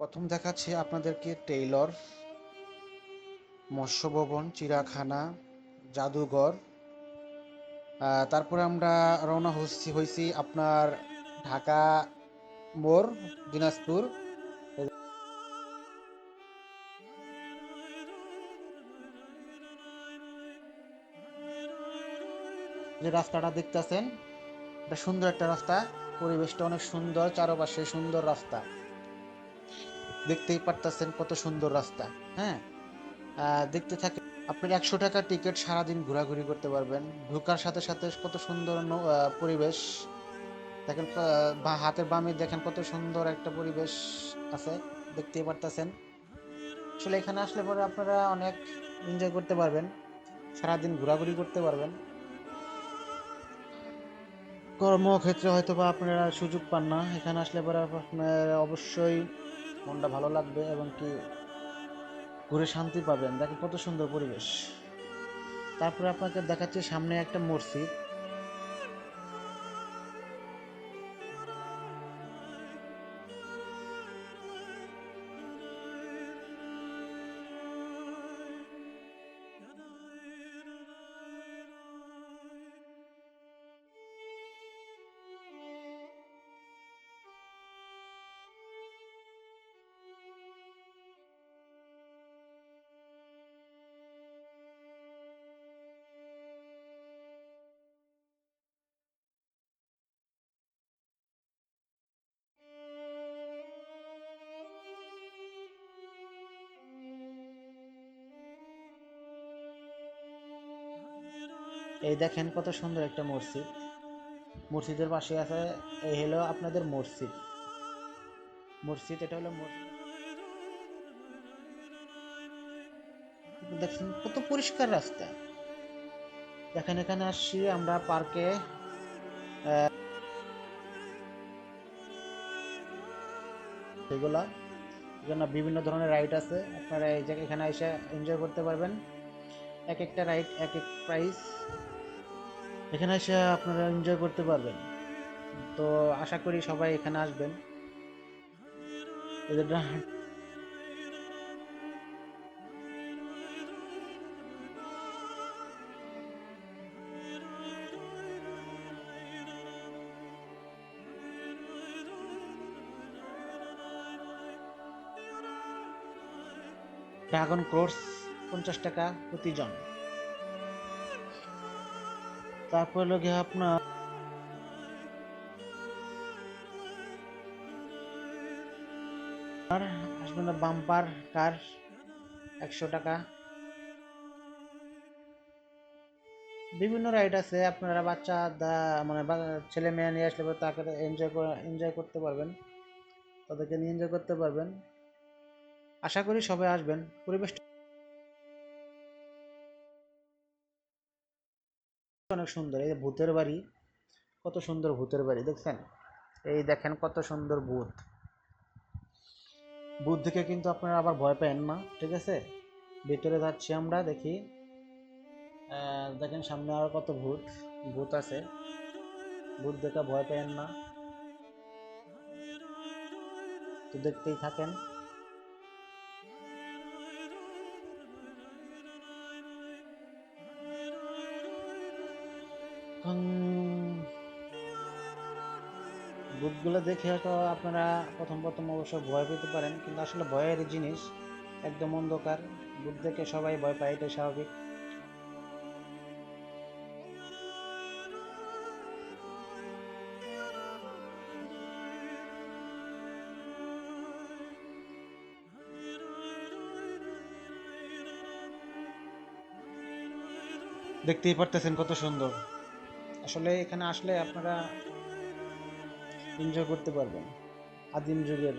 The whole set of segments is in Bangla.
প্রথম দেখাচ্ছি আপনাদেরকে টেইলর মৎস্য ভবন চিড়াখানা জাদুঘর তারপরে আমরা রওনা হচ্ছি হয়েছি আপনার ঢাকা মোড়, দিনাজপুর। যে রাস্তাটা দেখতেছেন, এটা সুন্দর একটা রাস্তা। পরিবেশটা অনেক সুন্দর, চারপাশে সুন্দর রাস্তা। দেখতেই পারতেছেন কত সুন্দর রাস্তা হ্যাঁ? দেখতে থাকে আপনার একশো টাকা টিকিট সারাদিন ঘোরাঘুরি করতে পারবেন, ঢোকার সাথে সাথে কত সুন্দর পরিবেশ, দেখেন বা হাতের বামে দেখেন কত সুন্দর একটা পরিবেশ আছে, দেখতেই পারতেছেন। আসলে এখানে আসলে পরে আপনারা অনেক এনজয় করতে পারবেন, সারাদিন ঘোরাঘুরি করতে পারবেন। কর্মক্ষেত্রে হয়তো বা আপনারা সুযোগ পান না, এখানে আসলে পরে আপনার অবশ্যই মনটা ভালো লাগবে এবং কি ঘুরে শান্তি পাবেন। দেখেন কত সুন্দর পরিবেশ। তারপরে আপনাকে দেখাচ্ছি সামনে একটা মসজিদ। এই দেখেন কত সুন্দর একটা মসজিদ। মসজিদের পাশে আছে, এই হলো আপনাদের মসজিদ। মসজিদ, এটা হলো মসজিদ। দেখছেন কত পরিষ্কার রাস্তা। দেখেন, এখানে আসছি আমরা পার্কে। এগুলা। এখানে বিভিন্ন ধরনের রাইড আছে। আপনারা এই জায়গায় এখানে এসে এনজয় করতে পারবেন। এক একটা রাইড, এক এক প্রাইস এখানে এসে আপনারা এনজয় করতে পারবেন। তো আশা করি সবাই এখানে আসবেন। ড্রাগন কোর্স পঞ্চাশ টাকা প্রতিজন। তারপর লোকে আপনার আর আসবে বাম্পার কার? একশো টাকা। বিভিন্ন রাইড আছে, আপনারা বাচ্চা দা- মানে ছেলে মেয়ে নিয়ে আসলে তাকে এনজয় এনজয় করতে পারবেন। তাদেরকে নিয়ে এনজয় করতে পারবেন। আশা করি সবাই আসবেন। পরিবেশটা অনেক সুন্দর, এই ভূতের বাড়ি, কত সুন্দর ভূতের বাড়ি, দেখছেন? এই দেখেন কত সুন্দর ভূত। ভূত দেখে কিন্তু আপনারা আবার ভয় পেন না, ঠিক আছে? ভিতরে যাচ্ছি আমরা, দেখি। দেখেন সামনে আর কত ভূত ভূত আছে। ভূত দেখে ভয় পেন না। তো দেখতেই থাকেন। এখন ভূতগুলো দেখে হয়তো আপনারা প্রথম প্রথম অবশ্য ভয় পেতে পারেন, কিন্তু আসলে ভয়ের জিনিস, একদম অন্ধকার। ভূত দেখে সবাই ভয় পায়, এটাই স্বাভাবিক। দেখতেই পারতেছেন কত সুন্দর। আসলে এখানে আসলে আপনারা এনজয় করতে পারবেন। আদিম যুগের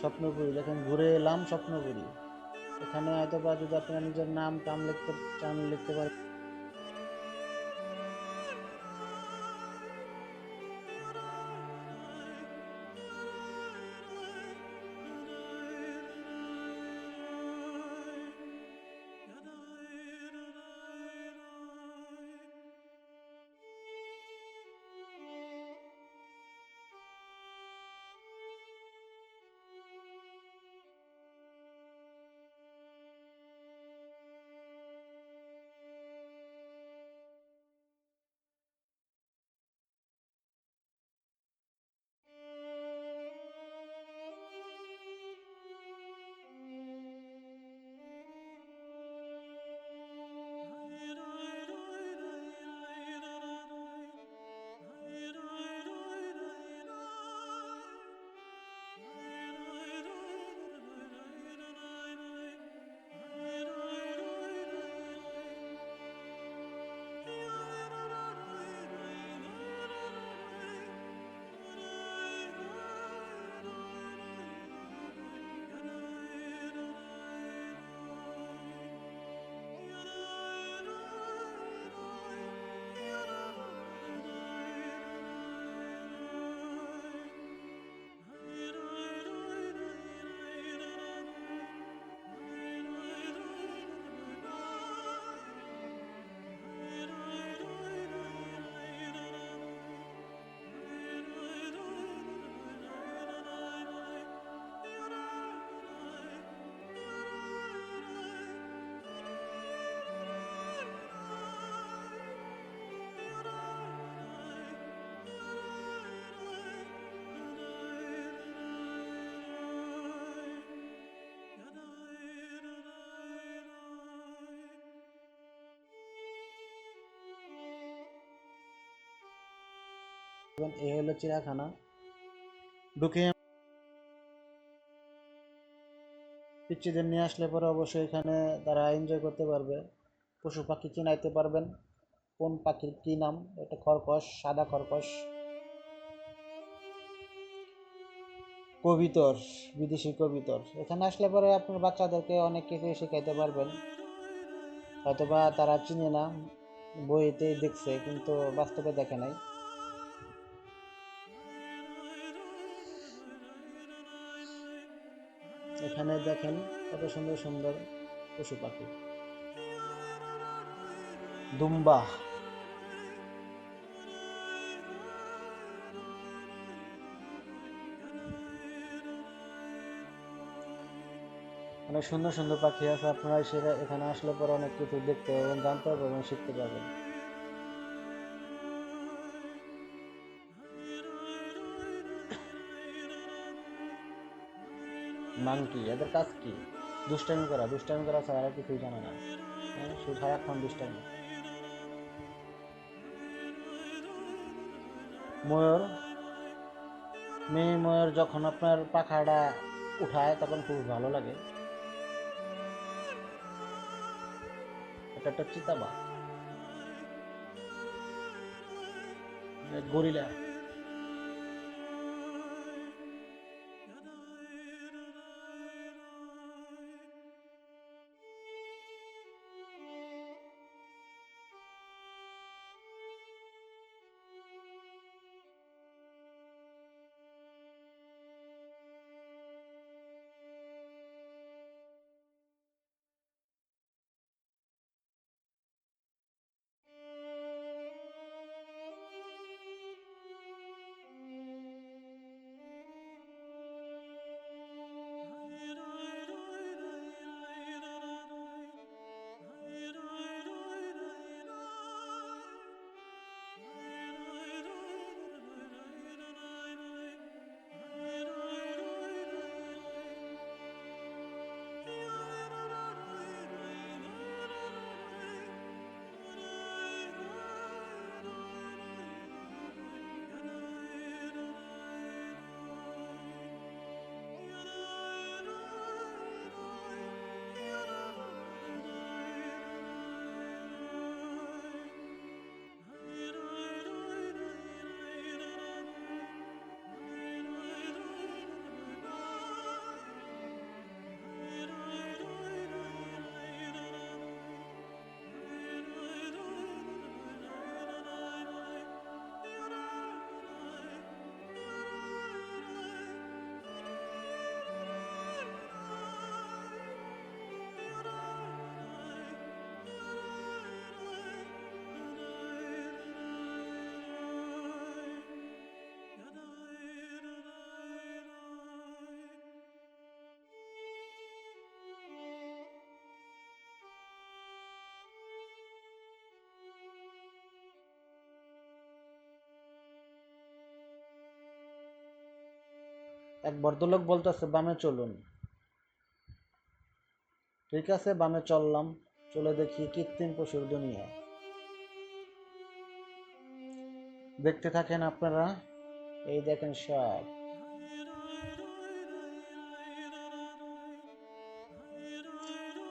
স্বপ্নপুরী দেখেন, ঘুরে এলাম স্বপ্নপুরী এখানে হয়তো বা যদি আপনারা নিজের নাম, টাম লিখতে চান লিখতে পারেন। এই হলো চিড়িয়াখানা। ঢুকে পিচ্ছিদের নিয়ে আসলে পরে অবশ্যই এখানে তারা এনজয় করতে পারবে। পশু পাখি চিনাইতে পারবেন। কোন পাখির কি নাম? এটা খরগোশ, সাদা খরগোশ। কবিতর, বিদেশি কবিতর। এখানে আসলে পরে আপনার বাচ্চাদেরকে অনেক কিছু শেখাইতে পারবেন। হয়তোবা তারা চিনে না বইতে দেখছে, কিন্তু বাস্তবে দেখে নাই। এখানে দেখেন কত সুন্দর সুন্দর পশু পাখি। দুম্বা। অনেক সুন্দর সুন্দর পাখি আছে, আপনারা সেটা এখানে আসলে পরে অনেক কিছু দেখতে এবং জানতে পারবেন এবং শিখতে পারবেন। মাংকি এদের কাজ কি? দুষ্টামি করা দুষ্টামি করা ছাড়া কিছুই জানে না সারাক্ষণ দুষ্টামি। ময়ূর। মেয়ে ময়ূর যখন আপনার পাখাটা উঠায়, তখন খুব ভালো লাগে। এটা একটা চিতাবাঘ। গরিলা। এক ভদ্রলোক বলতেছে, বামে চলুন। ঠিক আছে, বামে চললাম। চলে দেখি কৃত্রিম পশুর দুনিয়া। দেখতে থাকেন আপনারা, এই দেখেন সব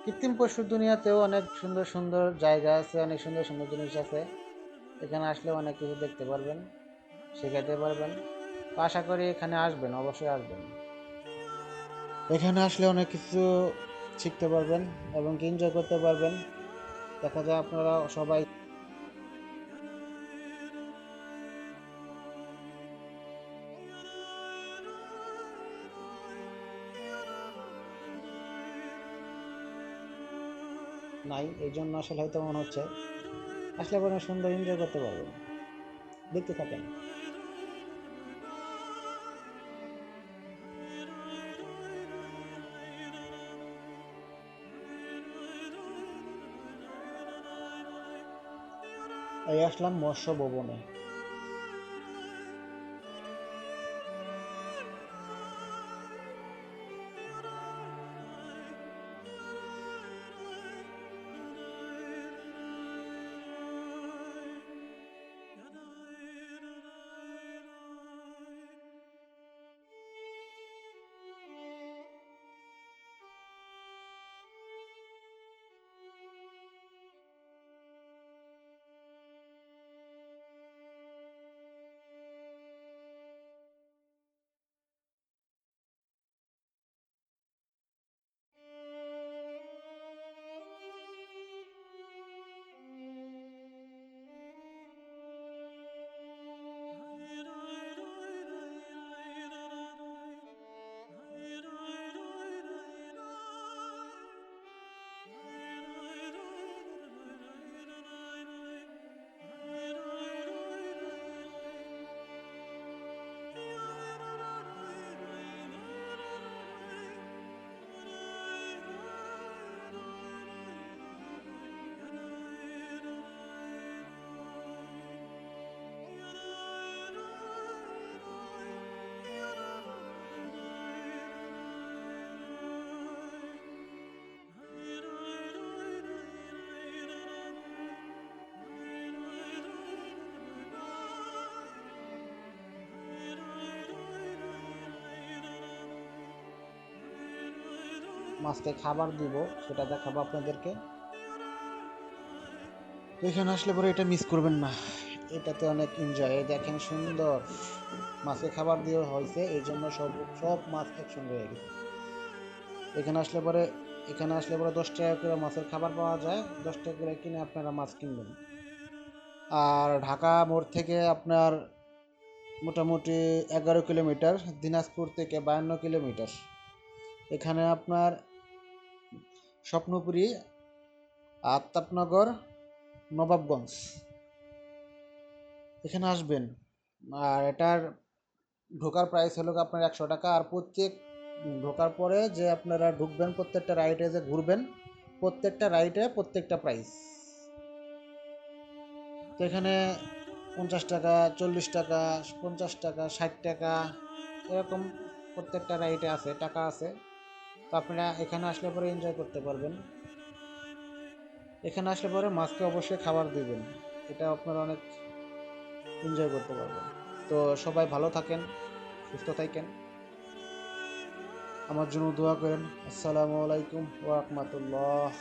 কৃত্রিম পশুর দুনিয়াতেও অনেক সুন্দর সুন্দর জায়গা আছে, অনেক সুন্দর সুন্দর জিনিস আছে। এখানে আসলে অনেক কিছু দেখতে পারবেন, শেখাতে পারবেন। তো আশা করি এখানে আসবেন, অবশ্যই আসবেন। এখানে আসলে অনেক কিছু শিখতে পারবেন এবং এনজয় করতে পারবেন। দেখা যায় আপনারা সবাই নাই, এই জন্য আসলে হয়তো মনে হচ্ছে, আসলে আপনারা সুন্দর এনজয় করতে পারবেন। দেখতে থাকেন। এই আসলাম মৎস্য ভবনে। মাছকে খাবার দিব, সেটা দেখাবো আপনাদেরকে। এখানে আসলে পরে এটা মিস করবেন না। এটাতে অনেক এনজয় দেখেন সুন্দর মাছকে খাবার দিয়ে হয়েছে, এই জন্য সব সব মাছ একসঙ্গে হয়ে গেছে। এখানে আসলে পরে, এখানে আসলে পরে দশ টাকা করে মাছের খাবার পাওয়া যায়। দশ টাকা করে কিনে আপনারা মাছ কিনবেন। আর ঢাকা মোড় থেকে আপনার মোটামুটি এগারো কিলোমিটার, দিনাজপুর থেকে বায়ান্ন কিলোমিটার। এখানে আপনার স্বপ্নপুরী আত্তাপনগর নবাবগঞ্জ। এখানে আসবেন। আর এটার ঢোকার প্রাইস হলো আপনার একশো টাকা। আর প্রত্যেক ঢোকার পরে যে আপনারা ঢুকবেন, প্রত্যেকটা রাইডে যে ঘুরবেন, প্রত্যেকটা রাইডে প্রত্যেকটা প্রাইস তো এখানে পঞ্চাশ টাকা, চল্লিশ টাকা, পঞ্চাশ টাকা, ষাট টাকা, এরকম প্রত্যেকটা রাইডে আছে, টাকা আছে। তো আপনারা এখানে আসলে পরে এনজয় করতে পারবেন। এখানে আসলে পরে মাছকে অবশ্যই খাবার দিবেন। এটা আপনারা অনেক এনজয় করতে পারবেন। তো সবাই ভালো থাকেন, সুস্থ থাকেন। আমার জন্য দোয়া করেন। আসসালামু আলাইকুম ওয়া রাহমাতুল্লাহ।